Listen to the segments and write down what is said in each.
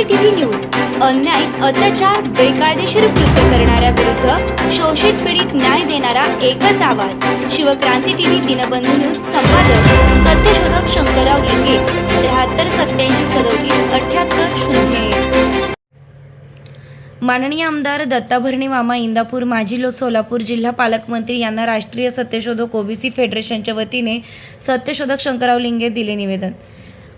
OBC TV news अन्याय अत्याचार बेकायदेशीर कृत्य करणाऱ्या विरुद्ध शोषित पीडित न्याय देणारा एकच आवाज. शिवक्रांती टीव्ही दिनबंधू न्यूज संपादक सत्यशोधक शंकरराव लिंगे त्र्याहत्तर सत्याऐंशी सदोतीस अठ्याहत्तर शून्य माननीय आमदार दत्ताभरणी मामा इंदापूर माजी लो सोलापूर जिल्हा पालकमंत्री यांना राष्ट्रीय सत्यशोधक ओबीसी फेडरेशनच्या वतीने सत्यशोधक शंकरराव लिंगे दिले निवेदन.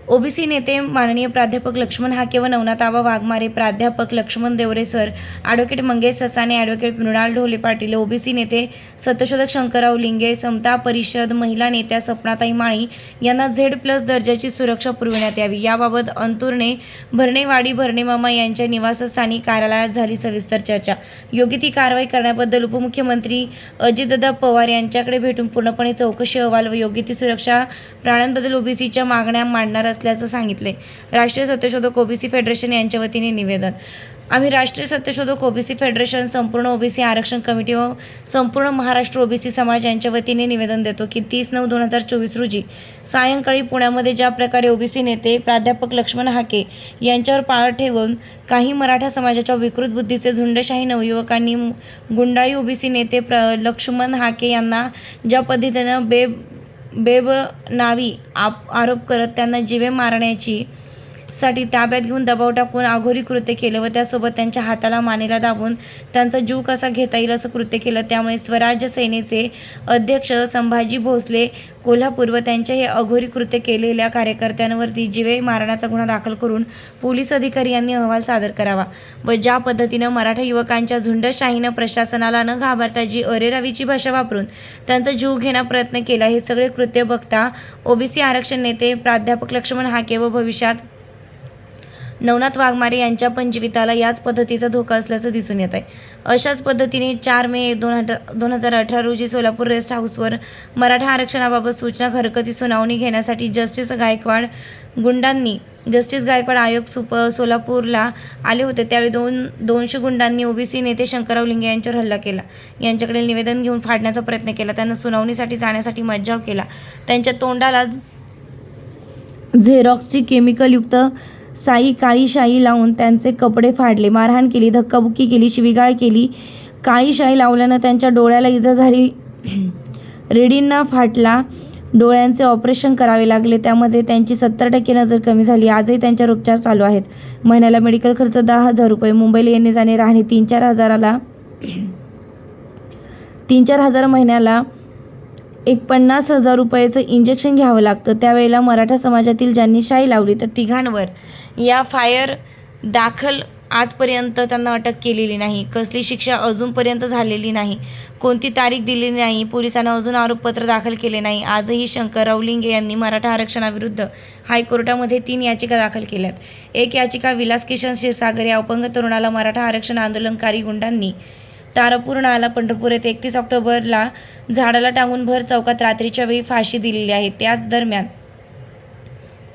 ओबीसी नेते माननीय प्राध्यापक लक्ष्मण हाके व नवनाथ वाघमारे प्राध्यापक Laxman Deore sir advocate Mangesh Sasane advocate Mrunal Dhole Patil OBC नेते सत्यशोधक शंकरराव लिंगे समता परिषद महिला नेत्या सपनाताई माळी यांना झेड प्लस दर्जाची सुरक्षा पुरविण्यात यावी. याबाबत अंतुरणे भरणेवाडी भरणेमामा यांच्या निवासस्थानी कार्यालयात झाली सविस्तर चर्चा. योग्य ती कारवाई करण्याबद्दल उपमुख्यमंत्री अजितदादा पवार यांच्याकडे भेटून पूर्णपणे चौकशी अहवाल व योग्य ती सुरक्षा प्राण्यांबद्दल ओबीसीच्या मागण्या मांडणार असल्याचं सांगितले. राष्ट्रीय सत्यशोधक ओबीसी फेडरेशन यांच्या वतीने निवेदन. आम्ही राष्ट्रीय सत्यशोधक ओबीसी फेडरेशन संपूर्ण ओबीसी आरक्षण कमिटी व संपूर्ण महाराष्ट्र ओबीसी समाज यांच्या वतीने निवेदन देतो की तीस नऊ दोन हजार चोवीस रोजी सायंकाळी पुण्यामध्ये ज्या प्रकारे ओबीसी नेते प्राध्यापक लक्ष्मण हाके यांच्यावर पाळ ठेवून काही मराठा समाजाच्या विकृत बुद्धीचे झुंडशाही नवयुवकांनी गुंडाळी ओबीसी नेते प्र लक्ष्मण हाके यांना ज्या पद्धतीनं बे बेब नावी आप आरोप करत त्यांना जिवे मारण्याची साठी ताब्यात घेऊन दबाव टाकून अघोरी कृत्य केलं व त्यासोबत त्यांच्या हाताला मानेला दाबून त्यांचा जीव कसा घेता येईल असं कृत्य केलं. त्यामुळे स्वराज्य सेनेचे अध्यक्ष संभाजी भोसले कोल्हापूर व त्यांच्या हे अघोरी कृत्य केलेल्या कार्यकर्त्यांवरती जीवे मारण्याचा गुन्हा दाखल करून पोलीस अधिकारी यांनी अहवाल सादर करावा व ज्या पद्धतीनं मराठा युवकांच्या झुंडशाहीनं प्रशासनाला न घाबरता जी अरेरावीची भाषा वापरून त्यांचा जीव घेण्या प्रयत्न केला हे सगळे कृत्य बघता ओबीसी आरक्षण नेते प्राध्यापक लक्ष्मण हाके व भविष्यात नवनाथ वाघमारे यांच्या पण जीविताला याच पद्धतीचा धोका असल्याचं दिसून येत आहे अशाच पद्धतीने चार मे दोन हजार दोन हजार अठरा रोजी सोलापूर रेस्ट हाऊसवर मराठा आरक्षणाबाबत सूचना घरगती सुनावणी घेण्यासाठी जस्टिस गायकवाड गुंडांनी जस्टिस गायकवाड आयोग सुप सोलापूरला आले होते. त्यावेळी दोन दोनशे गुंडांनी ओबीसी नेते शंकरराव लिंगे यांच्यावर हल्ला केला. यांच्याकडे निवेदन घेऊन फाडण्याचा प्रयत्न केला. त्यांना सुनावणीसाठी जाण्यासाठी मज्जाव केला. त्यांच्या तोंडाला झेरॉक्सची केमिकलयुक्त साई काळी शाई लावून त्यांचे कपडे फाडले मारहाण केली धक्काबुक्की केली शिवीगाळ केली. काळी शाई लावल्यानं त्यांच्या डोळ्याला इजा झाली. रेडींना फाटला. डोळ्यांचे ऑपरेशन करावे लागले. त्यामध्ये त्यांची सत्तर टक्के नजर कमी झाली. आजही त्यांच्यावर उपचार चालू आहेत. महिन्याला मेडिकल खर्च दहा हजार रुपये. मुंबईला येणे जाणे राहणे तीन चार हजाराला तीन चार हजार महिन्याला एक पन्नास हजार रुपयाचं इंजेक्शन घ्यावं लागतं. त्यावेळेला मराठा समाजातील ज्यांनी शाई लावली तर तिघांवर या फायर दाखल आजपर्यंत त्यांना अटक केलेली नाही. कसली शिक्षा अजूनपर्यंत झालेली नाही. कोणती तारीख दिलेली नाही. पोलिसांना अजून आरोपपत्र दाखल केले नाही. आजही शंकरराव लिंगे यांनी मराठा आरक्षणाविरुद्ध हायकोर्टामध्ये तीन याचिका दाखल केल्यात. एक याचिका विलास किशन क्षीरसागर या अपंग तरुणाला मराठा आरक्षण आंदोलनकारी गुंडांनी तारापूर नाला पंढरपूर येथे एकतीस ऑक्टोबरला झाडाला टांगून भर चौकात रात्रीच्या वेळी फाशी दिलेली आहे. त्याच दरम्यान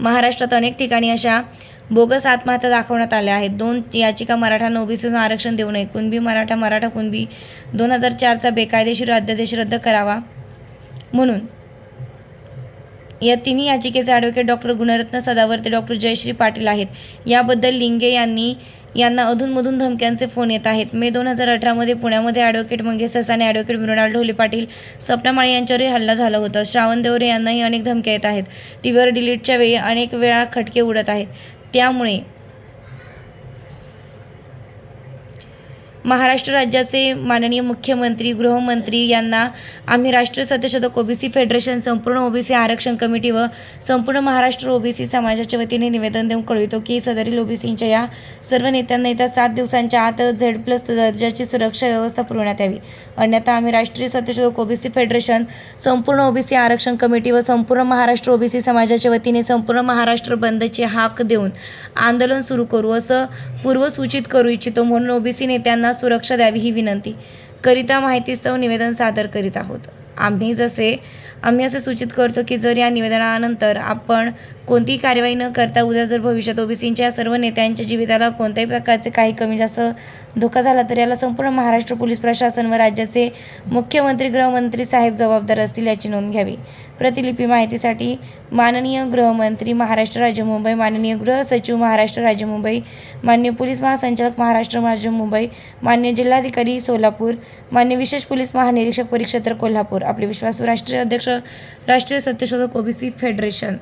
महाराष्ट्रात अनेक ठिकाणी अशा बोगस आत्महत्या दाखवण्यात आल्या आहेत. दोन याचिका मराठा ओबीसीतून आरक्षण देऊ नये कुणबी मराठा मराठा कुणबी दोन हजार चारचा बेकायदेशीर अध्यादेश रद्द करावा म्हणून. या तिन्ही याचिकेचे advocate doctor Gunratna Sadavarte doctor Jayashree Patil आहेत. याबद्दल लिंगे यांनी यांना अधूनमधून धमक्यांचे फोन येत आहेत. मे दोन हजार अठरामध्ये पुण्यामध्ये ॲडव्होकेट मंगेश ससाने ॲडव्होकेट मृणाल ढोले पाटील सपना माळे यांच्यावरही हल्ला झाला होता. श्रावण देवरे यांनाही अनेक धमक्या येत आहेत. टी व्हीवर डिलीटच्या वेळी अनेक वेळा खटके उडत आहेत. त्यामुळे महाराष्ट्र राज्याचे माननीय मुख्यमंत्री गृहमंत्री यांना आम्ही राष्ट्रीय सत्यशोधक ओबीसी फेडरेशन संपूर्ण ओबीसी आरक्षण कमिटी व संपूर्ण महाराष्ट्र ओबीसी समाजाच्या वतीने निवेदन देऊन कळवितो की सदरील ओबीसींच्या या सर्व नेत्यांना येत्या सात दिवसांच्या आत झेड प्लस दर्जाची सुरक्षा व्यवस्था पुरवण्यात यावी. अन्यथा आम्ही राष्ट्रीय सत्यशोधक ओबीसी फेडरेशन संपूर्ण ओबीसी आरक्षण कमिटी व संपूर्ण महाराष्ट्र ओबीसी समाजाच्या वतीने संपूर्ण महाराष्ट्र बंदची हाक देऊन आंदोलन सुरू करू असं पूर्वसूचित करू इच्छितो. म्हणून ओबीसी नेत्यांना सुरक्षा द्यावी ही विनंती. करिता माहितीस्तव निवेदन सादर करीत आहोत. आम्ही जसे आम्ही असे सूचित करतो की जर या निवेदनानंतर आपण कोणतीही कारवाई न करता उद्या जर भविष्यात ओबीसींच्या सर्व नेत्यांच्या जीविताला कोणत्याही प्रकारचे काही कमी जास्त धोका झाला तर याला संपूर्ण महाराष्ट्र पोलीस प्रशासन व राज्याचे मुख्यमंत्री गृहमंत्री साहेब जबाबदार असतील याची नोंद घ्यावी. प्रतिलिपी माहितीसाठी माननीय गृहमंत्री महाराष्ट्र राज्य मुंबई माननीय गृह सचिव महाराष्ट्र राज्य मुंबई मान्य पोलीस महासंचालक महाराष्ट्र राज्य मुंबई मान्य जिल्हाधिकारी सोलापूर मान्य विशेष पोलीस महानिरीक्षक परिक्षेत्र कोल्हापूर. आपले विश्वासू राष्ट्रीय अध्यक्ष राष्ट्रीय सत्यशोधक ओबीसी फेडरेशन.